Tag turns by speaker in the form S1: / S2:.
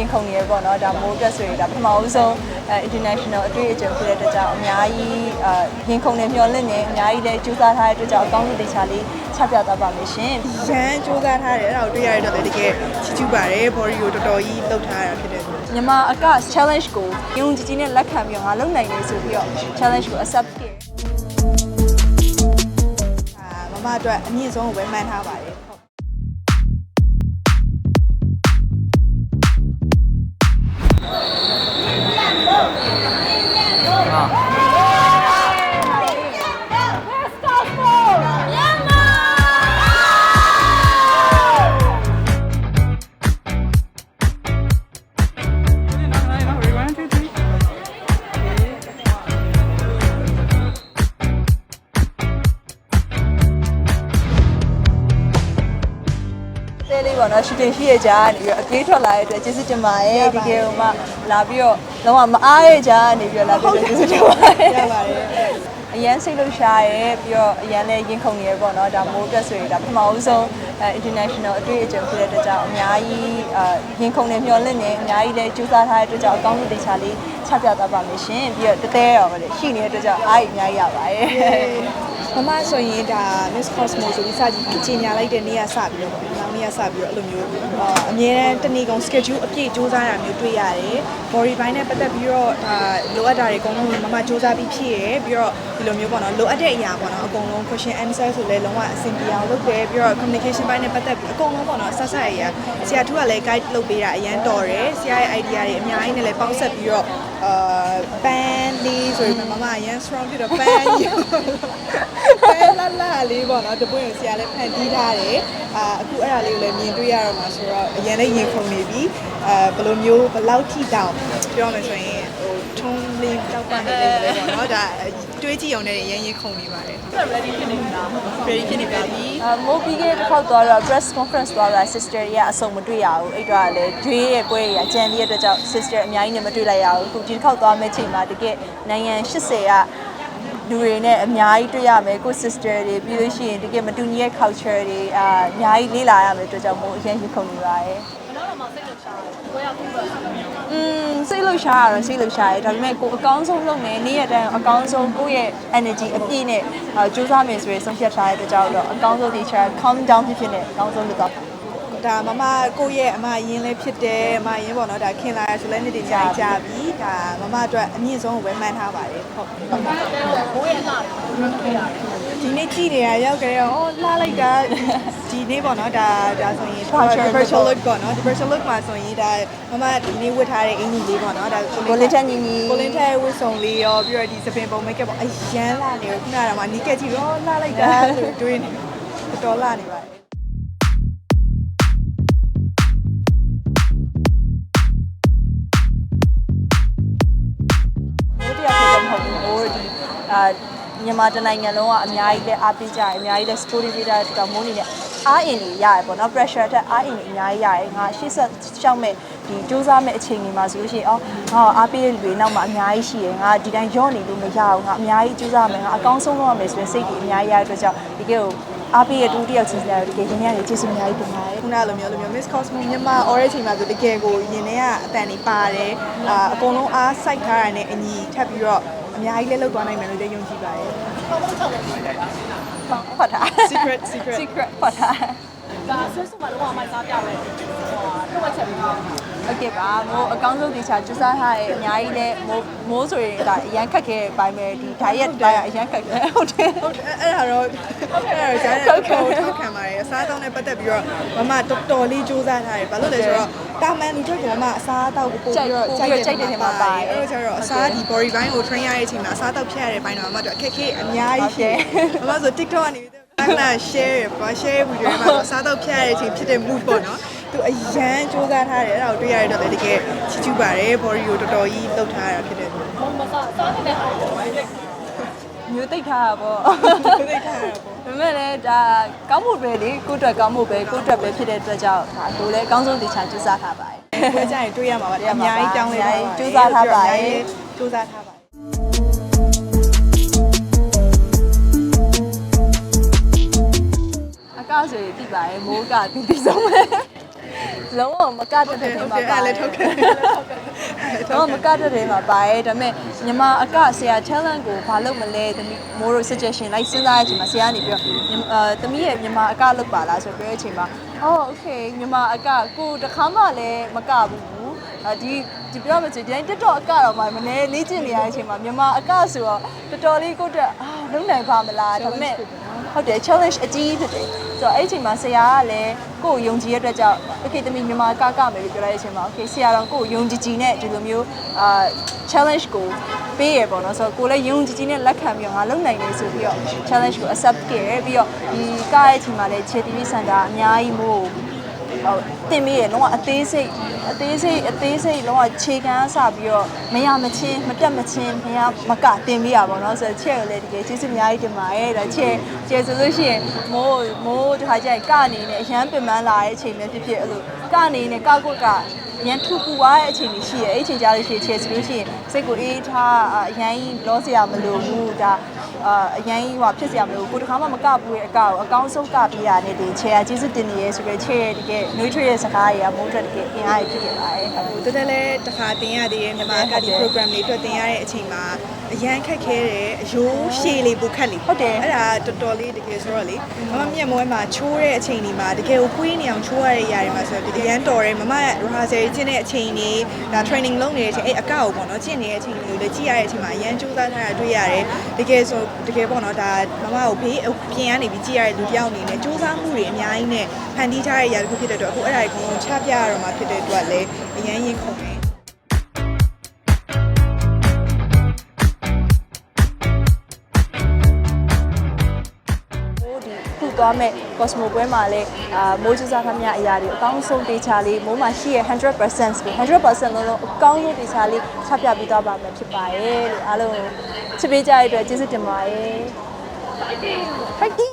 S1: ရင်ခုန်နေရပေါ့နော်ဒါမိုးအတွက်ဆိုရင်ဒါပထမဦးဆုံးအဲ international အတွေ့အကြုံဖြစ်တဲ့အတွက်ကြောင့်အများကြီးအာရင်ခုန်နေမျှော်လင့်နေအများကြီးလည်းကြိုးစားထားတဲ့အတွက်ကြောင့်အကောင်းဆုံးတေချာလေးချပြသွားပါမယ်ရှင်
S2: ရန်စူးစမ်းထားတယ်အဲ့ဒါကိုတွေ့ရတဲ့တော့လည်းတကယ်ချီးကျူးပါတယ် body ကိုတော်တော်ကြီးလှုပ်ထားရတာဖြစ်တယ်
S1: မြန်မာအက challenge ကိုယုံကြည်ကြည်နဲ့လက်ခံပြီးတော့ငါလုပ်နိုင်တယ်ဆိုပြီးတော့ challenge ကို accept ဖြစ်
S2: အာမမအတွက်အမြင့်ဆုံးကိုပဲမှန်းထားပါတယ် ဟုတ်
S1: တဲလေးပေါ့နော် shooting ရှိရကြနေပြီးတော့အပြေးထွက်လာတဲ့အတွက်ကျေးဇူးတင်ပါတယ်ဒီကေဟိုမှလာပြီးတော့လုံးဝမအားရကြနေပြီးတော့လာပြီးတော့ကျေးဇူးတင်ပါတယ်
S2: ရပါတယ်
S1: အရန်စိတ်လှုပ်ရှားရဲပြီးတော့အရန်လည်းရင်ခုန်နေရပေါ့နော်ဒါမိုးအတွက်ဆိုရင်ဒါပထမဦးဆုံးအဲ international အတွေ့အကြုံဖြစ်တဲ့အတွက်ကြောင့်အများကြီးအာရင်ခုန်နေမျှော်လင့်နေအများကြီးလည်းကြိုးစားထားတဲ့အတွက်ကြောင့်အကောင်းဆုံးတေချာလေးချပြသွားပါမယ်ရှင်ပြီးတော့တသေးရောပဲလေရှိနေတဲ့အတွက်ကြောင့်အားရအများကြီးရပါတယ်
S2: မမဆိုရင်ဒါ Miss Cosmo ဆိုပြီးစကြည့်အချိန်ညာလိုက်တဲ့နေ့ကစပြီးတော့ပေါ့နောက်နေ့ကစပြီးတော့အဲ့လိုမျိုးအာအမြဲတမ်းတနေ့ကုန် schedule အပြည့်စူးစမ်းတာမျိုးတွေ့ရတယ် body ဘိုင်းနဲ့ပတ်သက်ပြီးတော့ဒါလိုအပ်တာတွေအကုန်လုံးမမစူးစမ်းပြီးဖြည့်ရပြီးတော့ဒီလိုမျိုးပေါ့နော်လိုအပ်တဲ့အရာပေါ့နော်အကုန်လုံး question answer ဆိုလဲလုံးဝအဆင်ပြေအောင်လုပ်တယ်ပြီးတော့ communication ဘိုင်းနဲ့ပတ်သက်ပြီးအကုန်လုံးပေါ့နော်ဆက်ဆက်အရာဆရာထူးကလည်း guide လုပ်ပေးတာအရန်တော်တယ်ဆရာရဲ့ idea တွေအများကြီးနဲ့လည်းပေါင်းဆက်ပြီးတော့ အာ band လေးဆိုရင်မမအရန် strong ဖြစ်တော့ band ကြီးအဲလာလာလေးပေါ့နော်တပွင့်ကိုဆရာလည်းဖန်တီးထားတယ်အာအခုအဲ့ဒါလေးကိုလည်းမြင်တွေ့ရတော့မှာဆိုတော့အရင်လည်းရင်ခုန်နေပြီအာဘယ်လိုမျိုးဘယ်လောက်ထိတောင်ပြောမယ်ဆိုရင်ဟို ထုံးလေးတောက်ပနေလေးပဲပေါ့နော်ဒါတွေးကြည့်အောင်လည်းရရင်ရင်ခုန်နေပါတယ် ready ဖြစ်နေပြီလား ready ဖြစ်နေပါပြီ
S1: အမိုးပြီးခဲ့တစ်ခေါက်သွားတော့ press conference သွားတာ sister တွေကအစုံမတွေ့ရဘူးအဲ့တော့လည်းကျွေးရဲ့ပွဲတွေကကြံသေးတဲ့အတွက်ကြောင့် sister အများကြီးနဲ့မတွေ့လိုက်ရဘူးအခုဒီတစ်ခေါက်သွားမယ့်ချိန်မှာတကယ်နိုင်ငံ80ကလူတွေနဲ့အများကြီးတွေ့ရမယ်ကို sister တွေပြီးလို့ရှိရင်တကယ်မတူညီတဲ့ culture တွေအာအများကြီးလေ့လာရမယ်အတွက်ကြောင့်မို့အရင်ရခုန်နေပါတယ် อืมစိတ်လှုပ်ရှားရတော့စိတ်လှုပ်ရှားရဲဒါပေမဲ့ကိုအကောင်းဆုံးလုပ်မယ်နေ့ရက်တိုင်းအကောင်းဆုံးကိုယ့်ရဲ့ energy အပြည့်နဲ့အာကြိုးစားမယ်ဆိုရင်ဆုံးဖြတ်ထားတဲ့အတွက်ကြောင့်တော့အကောင်းဆုံး teacher calm down ဖြစ်ဖြစ်နဲ့အကောင်းဆုံးလုပ်တော့
S2: ဒါမမကိုယ့်ရဲ့အမအရင်လည်းဖြစ်တယ်အမအရင်ပေါ့နော်ဒါခင်လာရဆိုလည်းနေ့တည်းကြာကြာပြီဒါမမအတွက်အမြင့်ဆုံးကိုပဲမှန်းထားပါတယ်ဟုတ်ဘိုးရဲ့လှ ဒီနေ့ကြည့်နေရရောက်ကြရောအော်လှလိုက်တာဒီနေ့ပေါ့နော်ဒါဒါဆိုရင် virtual look ပေါ့နော်ဒီ virtual look မှာဆိုရင်ဒါမမဒီနေ့ဝတ်ထားတဲ့အင်ကြီးလေးပေါ့နော်ဒါ
S1: ကိုလင်းထက်ညီညီ
S2: ကိုလင်းထဲဝတ်စုံလေးရောပြီးတော့ဒီစပင်ပုံ make up ပေါ့အရန်လှနေရောခုနကမှနီးကက်ကြည့်ရောလှလိုက်တာဆိုတွေးနေတော်တော်လှနေပါတယ်
S1: မိုးတရားဖြစ်တော့မဟုတ်ဘူးမိုးဒီအာ မြန်မာတနိုင်ငံလုံးကအများကြီးလဲအားပေးကြတယ်အများကြီးလဲ story ပေးကြတဲ့အတွက်ကြောင့်မိုးနေနဲ့အားအင်တွေရတယ်ပေါ့နော် pressure အထက်အားအင်တွေအများကြီးရတယ်ငါရှေ့ဆက်ရှောက်မဲ့ဒီစူးစမ်းမဲ့အချိန်တွေမှာဆိုလို့ရှိရင်အော်ငါအားပေးတဲ့လူတွေနောက်မှာအများကြီးရှိရယ်ငါဒီတိုင်းရော့နေလို့မရဘူးငါအများကြီးစူးစမ်းမယ်ငါအကောင်းဆုံးလုပ်ရမယ်ဆိုတဲ့စိတ်တွေအများကြီးရတဲ့အတွက်ကြောင့်ဒီကေကိုအားပေးရတူတယောက်ချင်းစီရတကယ်ရင်းရည်ကျေးဇူးအများကြီးတင်ပါတယ်
S2: ခုနလိုမျိုးလိုမျိုး Miss Cosmo မြန်မာ orange ချိန်မှာဆိုတကယ်ကိုရင်ထဲကအတန်တွေပါတယ်အာအကုန်လုံးအားစိုက်ထားတာနဲ့အညီထပ်ပြီးတော့ အများကြီးလဲလောက်သွားနိုင်မယ်လို့လည်းယုံကြည်ပါတယ်
S1: ဖတ်ထား
S2: secret secret
S1: secret ဖတ်ထား
S3: ဒါဆွဆွမှာတော့မိုက်စားပြမယ်ဟိုတော့ဝက်ချက်ပြီးတော့
S1: အကစ်ပါမိုးအကောင်းဆုံးတေချာကျူစားထားရဲ့အများကြီးလဲမိုးမိုးဆိုရင်ဒါအရန်ခက်ခဲတဲ့ဘိုင်းပဲဒီ diet တိုင်းအရန်ခက်ခဲဟုတ်တယ်
S2: ဟုတ်တယ်အဲ့ဒါတော့အဲ့ဒါတော့ဂျာနယ်ကိုထောက်ခံပါတယ်အစားအသောက်နဲ့ပတ်သက်ပြီးတော့မမတော်တော်လေးစူးစမ်းထားတယ်ဘာလို့လဲဆိုတော့တာမန်လူတွေကမအစားအသောက်ကိုပို့ပြီးတော့ကြိုက်တဲ့နေမှာပါတယ်အဲ့တော့ကျတော့အစားဒီ body bind ကို train ရတဲ့အချိန်မှာအစားအသောက်ဖြတ်ရတဲ့ဘိုင်းတော့မမတို့အခက်အခဲအများကြီးဖြစ်မမဆို TikTok ကနေ share ပါ share ပြီးတော့အစားအသောက်ဖြတ်ရတဲ့အချိန်ဖြစ်တဲ့ mood ပေါ့နော် သူအရန်စူးစမ်းထားတယ်အဲ့ဒါကိုတွေ့ရတဲ့တော့လည်းတကယ်ချီးကျူးပါတယ် body ကိုတော်တော်ကြီးလှုပ်ထားရတာဖြစ်တယ်
S3: ဘုံမစားစားတဲ့ဟာကိုဝိုင်းလိုက်
S1: မျိုးသိပ်ထားတာပေါ့
S2: သိထားရပေါ့
S1: ဒါပေမဲ့လည်းဒါကောင်းမှုပဲလေကိုယ့်အတွက်ကောင်းမှုပဲကိုယ့်အတွက်ပဲဖြစ်တဲ့အတွက်ကြောင့်ဒါကိုလည်းအကောင်းဆုံးတေချာကျူစားထားပါတယ်
S2: ခွဲကြရင်တွေ့ရမှာပါအများကြီးတောင်းလဲပါ
S1: ကြိုးစားထားပါတယ်
S2: ကြိုးစားထားပါတယ်
S1: အကောက်ဆိုရင်သိပါတယ်မိုးကတီးတီးဆုံးပဲ လုံးဝမကတတ်တဲ့ထဲမှာ
S2: ဟုတ်တယ်
S1: ပါ
S2: အဲ့လည်းထုတ်ခဲ့
S1: တော့မကတတ်တဲ့ထဲမှာပါရဲဒါပေမဲ့ညီမအကဆရာ challenge ကိုဘာလုပ်မလဲသမီးမိုးတို့ suggestion လိုက်စဉ်းစားရတဲ့အချိန်မှာဆရာကနေပြီးတော့ညီမအဲသမီးရဲ့ညီမအကလုပ်ပါလားဆိုပြောတဲ့အချိန်မှာအော် okay ညီမအကကိုတခါမှလည်းမကဘူးအဲဒီဒီပြောမှဆိုဒီတိုင်းတက်တော့အကတော့မှမနေလေ့ကျင့်နေရတဲ့အချိန်မှာညီမအကဆိုတော့တော်တော်လေးကိုယ့်တက်အာလုံနိုင်ပါမလားဒါပေမဲ့ဟုတ်တယ် challenge အကြီးဖြစ်တယ် ဆိုတော့အဲ့ဒီအချိန်မှာဆရာကလည်းကိုယ့်ကိုယုံကြည်ရတဲ့အတွက်ကြောင့် okay တမီမြန်မာကကမယ်လို့ပြောလိုက်တဲ့အချိန်မှာ okay ဆရာတော်ကိုယ့်ကိုယုံကြည်ကြည်နဲ့ဒီလိုမျိုးအာ challenge ကိုပေးရပေါ့နော်ဆိုတော့ကိုယ်လည်းယုံကြည်ကြည်နဲ့လက်ခံပြီးတော့ငါလုပ်နိုင်တယ်ဆိုပြီးတော့ challenge ကို accept ခဲ့ရပြီးတော့ဒီကရဲ့အချိန်မှာလည်း charity center အများကြီးမို့ဟိုတ င်ပြီးရလုံးဝအသေးစိတ်အသေးစိတ်အသေးစိတ်လုံးဝခြေကမ်းစပြီးတော့မရမချင်းမတက်မချင်းမရမကတင်ပြီးရပါတော့ဆိုတော့ချက်ကိုလည်းတကယ်ကျေးဇူးအများကြီးတင်ပါတယ်ဒါချက်ချက်ဆိုလို့ရှိရင်မိုးမိုးတစ်ခါကျရင်ကအနေနဲ့အရန်ပင်ပန်းလာတဲ့အချိန်မျိုးဖြစ်ဖြစ်အဲ့လိုကအနေနဲ့ကကွက်ကရန်ထူပူသွားတဲ့အချိန်ကြီးရှိရဲ့အဲ့အချိန်ကြားလို့ရှိရင်ချက်ဆိုလို့ရှိရင်စိတ်ကိုအေးထားအရန်ကြီးလောစရာမလိုဘူးဒါအာအရန်ကြီးဟိုဖြစ်စရာမလိုဘူးကိုတခါမှမကဘူးရဲ့အကောက်အကောင်းဆုံးကပြရတဲ့ဒီချက်ကျေးဇူးတင်နေရဲဆိုပြီးချက်တကယ် nutrient ရဲ့စကားတွေကမိုးအတွက်တကယ်အင်အားကြီးဖြစ်ခဲ့ပါတယ်ဟုတ်
S2: ဟိုတက်တက်လဲတစ်ခါတင်ရသေးတယ်မြန်မာကဒီ program လေးအတွက်တင်ရတဲ့အချိန်မှာ အရန်ခက်ခဲတယ်အယိုးရှည်လေးပူခက်လေး
S1: ဟုတ်တယ်
S2: အဲ့ဒါတော်တော်လေးတကယ်ဆိုတော့လေမမမျက်မွဲမှာချိုးတဲ့အချိန်ဒီမှာတကယ်ကိုကွေးနေအောင်ချိုးရတဲ့ຢာတွေမှာဆိုတော့ဒီအရန်တော်တယ်မမရဲ့ rehearsal ကျင့်တဲ့အချိန်တွေဒါ training လုပ်နေတဲ့အချိန်အဲ့အကောက်ပေါ့နော်ကျင့်နေတဲ့အချိန်တွေကိုလည်းကြည့်ရတဲ့အချိန်မှာအရန်ကြိုးစားထားတာတွေ့ရတယ်တကယ်ဆိုတကယ်ပေါ့နော်ဒါမမကိုဘေးပြင်ကနေပြီးကြည့်ရတဲ့လူတစ်ယောက်အနေနဲ့ကြိုးစားမှုတွေအများကြီးနဲ့ဖန်တီးထားတဲ့ຢာတစ်ခုဖြစ်တဲ့အတွက်အခုအဲ့ဒါကိုချပြရတော့မှာဖြစ်တဲ့အတွက်လည်းအရန်ရင်ခုန်တယ်
S1: သွားမဲ့ Cosmo ပွဲမှာလည်းအာမိုးကျစားခမရအရာတွေအကောင်းဆုံးတေချာလေးမိုးမှာရှိရဲ့100%ကို100%လုံးလုံးအကောင်းဆုံးတေချာလေးချပြပေးသွားပါမယ်ဖြစ်ပါရဲ့လို့အားလုံးချစ်ပေးကြတဲ့အတွက်ကျေးဇူးတင်ပါတယ် Fighting